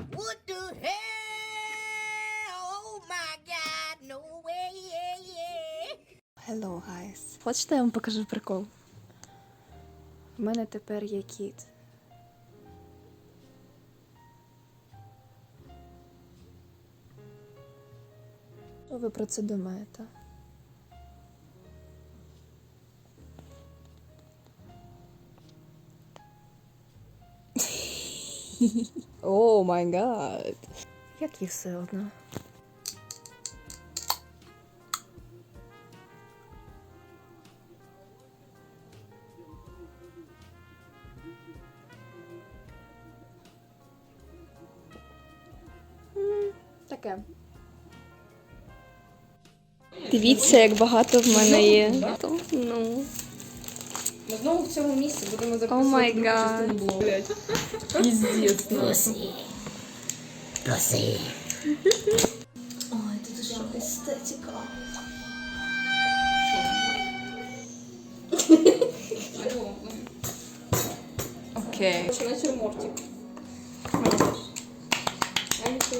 What the hell? Oh my god, no way, yeah, yeah. Hello, guys. Хочете, я вам покажу прикол? У мене тепер є кіт. Що ви про це думаєте? О май гад. Як їй все одно. Таке. Дивіться, як багато в мене є. Ну. Ми знову в цьому місці будемо О записувати май другу гад. частину блогу. Піздець. ну. Pussy. Pussy. Ой, тут вже естетика. Окей. Ще натюрмортик. Я ніхто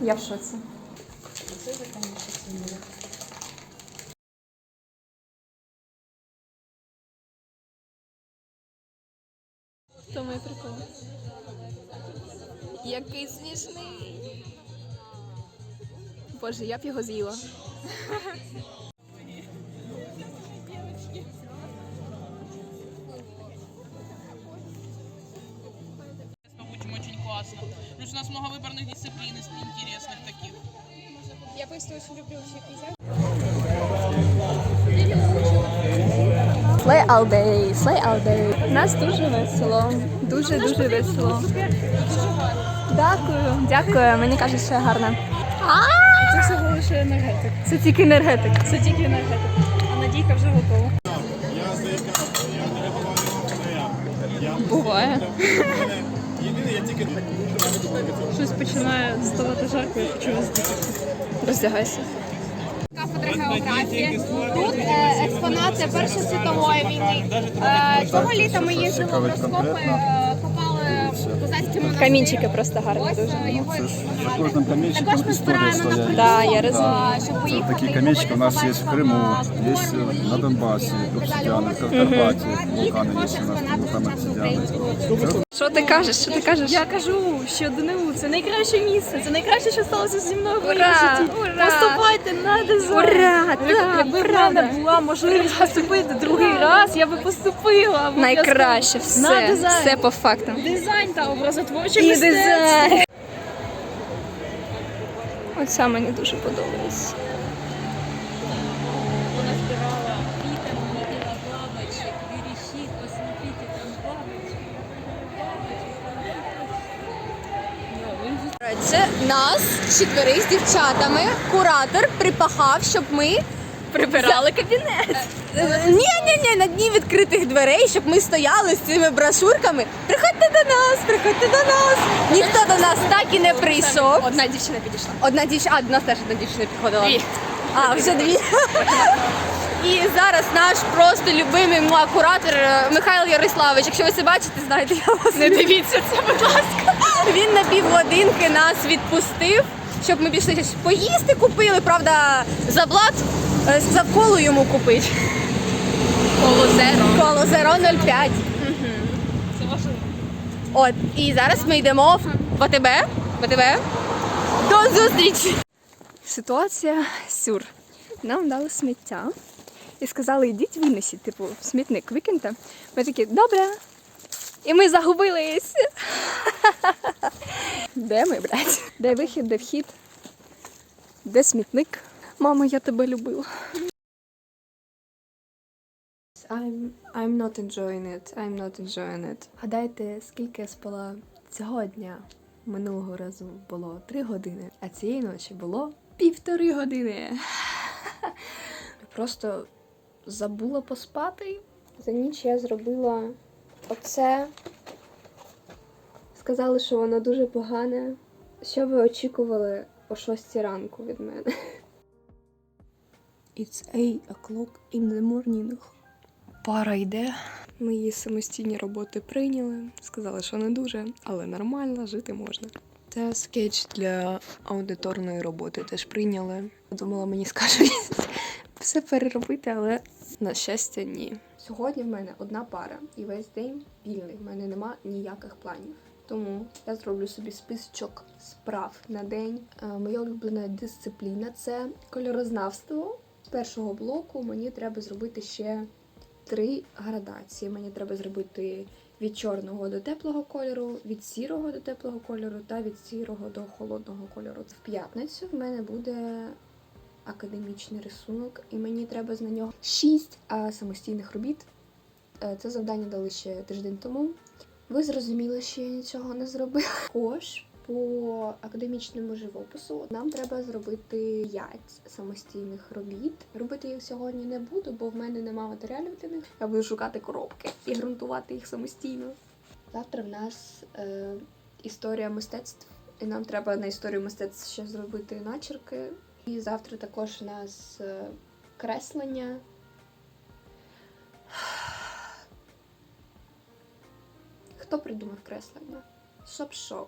я намалювала. Я в шоці. То мій прикол. Який смішний. Боже, я б його з'їла. будем очень классно. Плюс у нас много выборных дисциплин из интересных таких. Я просто очень люблю всіх концертів. Slay all day, slay all day. У нас дуже весело. Дуже дуже весело. Дякую, дякую. Мені кажуть, що я гарна. Це всього лише енергетик. Це тільки енергетик. Це тільки енергетик. А Надійка вже готова. Буває. Щось починає ставати жарко, я хочу роздіти. Роздягайся. кафедри географії. Тут е, експонати Першої світової війни. Е, цього літа ми їздили в розкопи, е, копали козацькі монастирі. Камінчики просто гарні Ось дуже. е, його Це ж експонати. за кожним камінчиком Також ми історія збираємо на стоять. Да, я розумію. щоб Це поїхати такі і камінчики у нас є побачити в Криму, на є на Донбасі, обсидіани, в Карпаті, І вулкани також є у нас, експонати вулкан сучасної обсидіани. української Що ти кажеш? Що ти кажеш? Я кажу, що ДНУ це найкраще місце, це найкраще, що сталося зі мною в моєму Ура! житті. Ура! Поступайте на дизайн. Ура! Так, Якби в правда. мене була можливість поступити другий раз, я би поступила. обов'язково. Найкраще на все. дизайн. Все по фактам. Дизайн та образотворче І мистецтво. дизайн. Оця мені дуже подобається. Це нас четверих з дівчатами. Куратор припахав, щоб ми Прибирали кабінет. ні, ні, ні, на дні відкритих дверей, щоб ми стояли з цими брошурками. Приходьте до нас, приходьте до нас. Ніхто до нас так і не прийшов. Одна дівчина підійшла. Одна дівчина, а до нас теж одна дівчина підходила. А, вже дві. І зараз наш просто любимий куратор е, Михайло Ярославович. Якщо ви це бачите, знаєте, я вас Не дивіться це, будь ласка. Він на півгодинки нас відпустив, щоб ми пішли щось поїсти купили. Правда, за блат е, сказав колу йому купити. Коло зеро. Коло 0,05. От, і зараз ми йдемо в ВТБ. ВТБ. До зустрічі! Ситуація сюр. Нам дали сміття і сказали, йдіть винесіть, типу, смітник викиньте. Ми такі, добре. І ми загубились. Де ми, блядь? Де вихід, де вхід? Де смітник? Мамо, я тебе любила. I'm, I'm not enjoying it. I'm not enjoying it. Гадайте, скільки я спала цього дня? Минулого разу було три години, а цієї ночі було півтори години. Просто забула поспати. За ніч я зробила оце. Сказали, що воно дуже погане. Що ви очікували о 6 ранку від мене? It's 8 o'clock in the morning. пара йде. Мої самостійні роботи прийняли. Сказали, що не дуже, але нормально, жити можна. Це скетч для аудиторної роботи теж прийняли. Думала, мені скажуть все переробити, але на щастя, ні. Сьогодні в мене одна пара, і весь день вільний. В мене нема ніяких планів. Тому я зроблю собі списочок справ на день. Е, Моя улюблена дисципліна це кольорознавство. З першого блоку мені треба зробити ще три градації. Мені треба зробити від чорного до теплого кольору, від сірого до теплого кольору та від сірого до холодного кольору. В п'ятницю в мене буде академічний рисунок, і мені треба на нього шість а, самостійних робіт. Е, Це завдання дали ще тиждень тому. Ви зрозуміли, що я нічого не зробила. Також по академічному живопису нам треба зробити 5 самостійних робіт. Робити їх сьогодні не буду, бо в мене немає матеріалів для них. Я буду шукати коробки і ґрунтувати їх самостійно. Завтра в нас е, історія мистецтв, і нам треба на історію мистецтв ще зробити начерки. І завтра також у нас е, креслення. Хто придумав креслення? Шоп-шоу.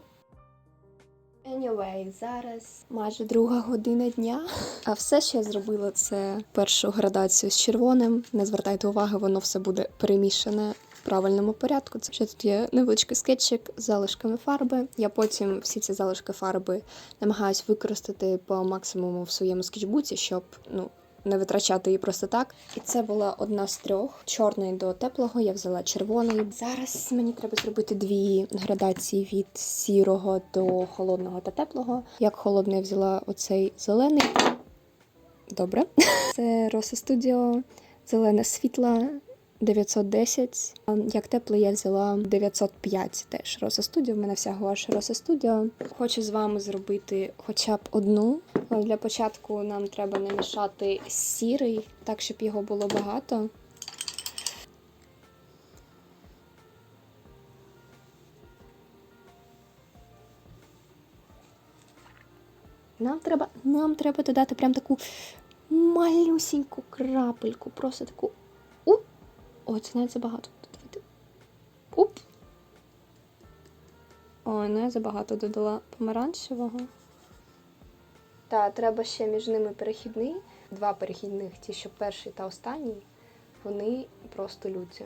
Anyway, зараз майже друга година дня. А все, що я зробила, це першу градацію з червоним. Не звертайте уваги, воно все буде перемішане правильному порядку. Це ще тут є невеличкий скетчик з залишками фарби. Я потім всі ці залишки фарби намагаюсь використати по максимуму в своєму скетчбуці, щоб ну. Не витрачати її просто так. І це була одна з трьох. Чорний до теплого, я взяла червоний. Зараз мені треба зробити дві градації від сірого до холодного та теплого. Як холодний я взяла оцей зелений. Добре. Це Rosa Studio, зелена світла 910. Як теплий я взяла 905 теж Rosa Studio. В мене вся гуаш Rosa Studio. Хочу з вами зробити хоча б одну. Для початку нам треба намішати сірий, так щоб його було багато. Нам треба, нам треба додати прям таку малюсіньку крапельку, просто таку. Уп! О, це навіть забагато. Давайте. Уп! Ой, ну я забагато додала помаранчевого. Та треба ще між ними перехідний. Два перехідних, ті, що перший та останній, вони просто люті.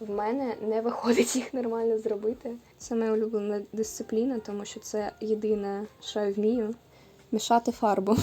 В мене не виходить їх нормально зробити. Це моя улюблена дисципліна, тому що це єдине, що я вмію мішати фарбу.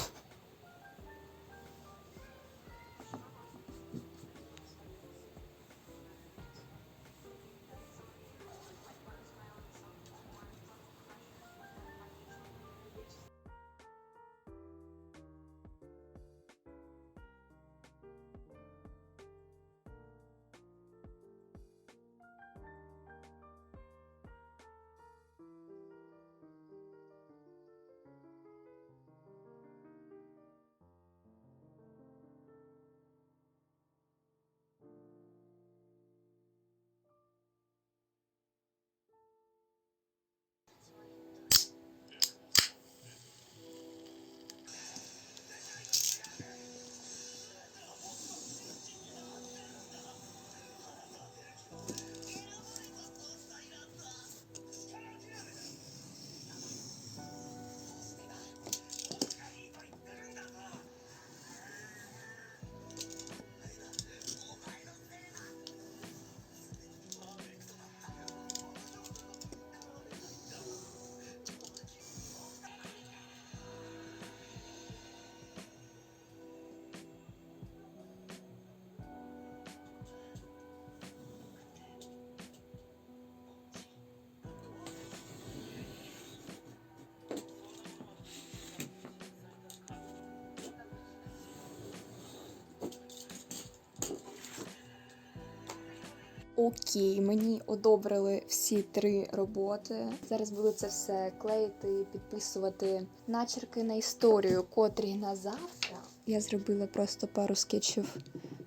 Окей, мені одобрили всі три роботи. Зараз буду це все клеїти, підписувати начерки на історію, котрі на завтра. Я зробила просто пару скетчів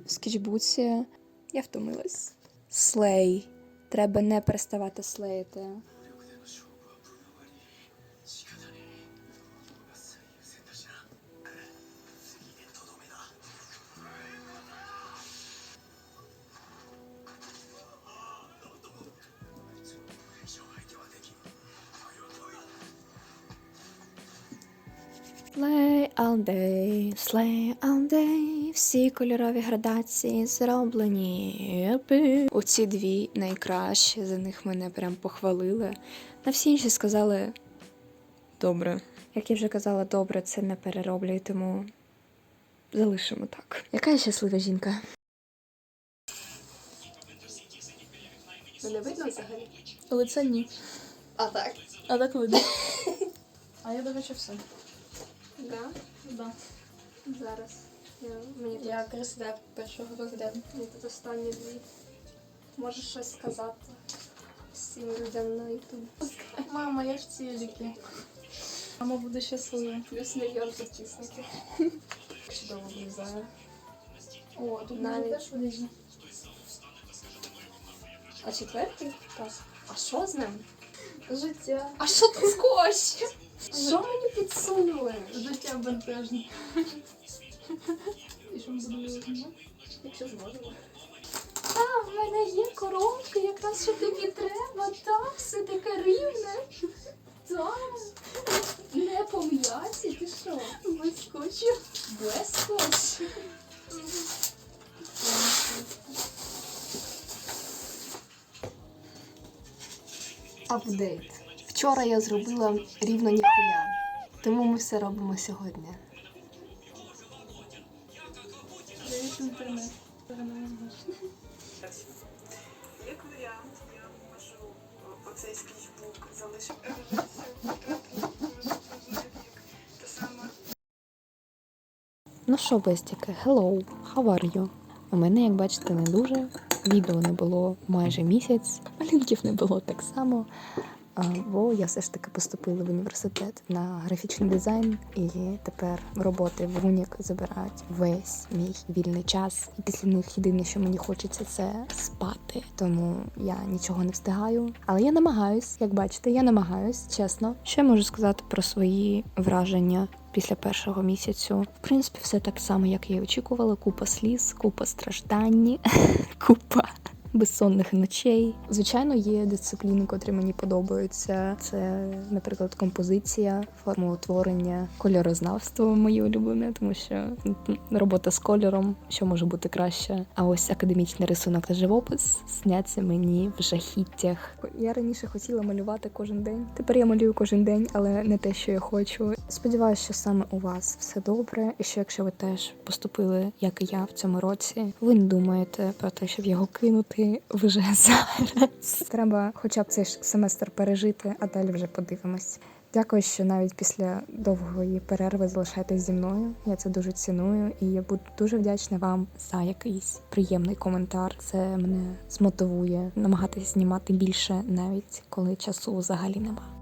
в скетчбуці. Я втомилась. Слей. Треба не переставати слеїти. Slay all day, slay all day, всі кольорові градації зроблені. Епі. Оці дві найкращі, за них мене прям похвалили. На всі інші сказали добре. Як я вже казала, добре, це не перероблюй, тому залишимо так. Яка я щаслива жінка? Мене видно взагалі? Лице ні. А так. А так видно. А я, до речі, все. Да? Да. Зараз. Я, мені тут, Я кресля першого розгляду. мені тут останні дві. Можеш щось сказати всім людям на ютуб. Мама, я в ціліки. Мама буде щаслива. Плюс мільйон підписників. Чудово влізає. О, тут Навіть. навіть теж видно. А четвертий? Так. А що з ним? Життя. А що тут скотч? Що мені підсунули? Життя бентежне. І що ми будемо? Якщо зможемо. Та, в мене є коробка, якраз що тобі треба, так, все таке рівне. Так. Не по м'ясі, ти що? Без скотчу. Без скотчу. Апдейт. Вчора я зробила рівно ніхуя. Тому ми все робимо сьогодні. Привіт. Як варіант, я можу оцей скетчбук залишити. Ну що, бестіки, hello, how are you? У мене, як бачите, не дуже. Відео не було майже місяць, малюнків не було так само. Бо я все ж таки поступила в університет на графічний дизайн, і тепер роботи в Унік забирають весь мій вільний час. І після них єдине, що мені хочеться, це спати. Тому я нічого не встигаю. Але я намагаюсь, як бачите, я намагаюсь, чесно. Я можу сказати про свої враження після першого місяцю? В принципі, все так само, як я і очікувала. Купа сліз, купа страждань, купа безсонних ночей. Звичайно, є дисципліни, котрі мені подобаються. Це, наприклад, композиція, формоутворення, кольорознавство моє улюблене, тому що робота з кольором, що може бути краще. А ось академічний рисунок та живопис сняться мені в жахіттях. Я раніше хотіла малювати кожен день. Тепер я малюю кожен день, але не те, що я хочу. Сподіваюся, що саме у вас все добре, і що якщо ви теж поступили, як і я в цьому році, ви не думаєте про те, щоб його кинути вже зараз. Треба хоча б цей семестр пережити, а далі вже подивимось. Дякую, що навіть після довгої перерви залишаєтесь зі мною. Я це дуже ціную, і я буду дуже вдячна вам за якийсь приємний коментар. Це мене змотивує намагатися знімати більше, навіть коли часу взагалі нема.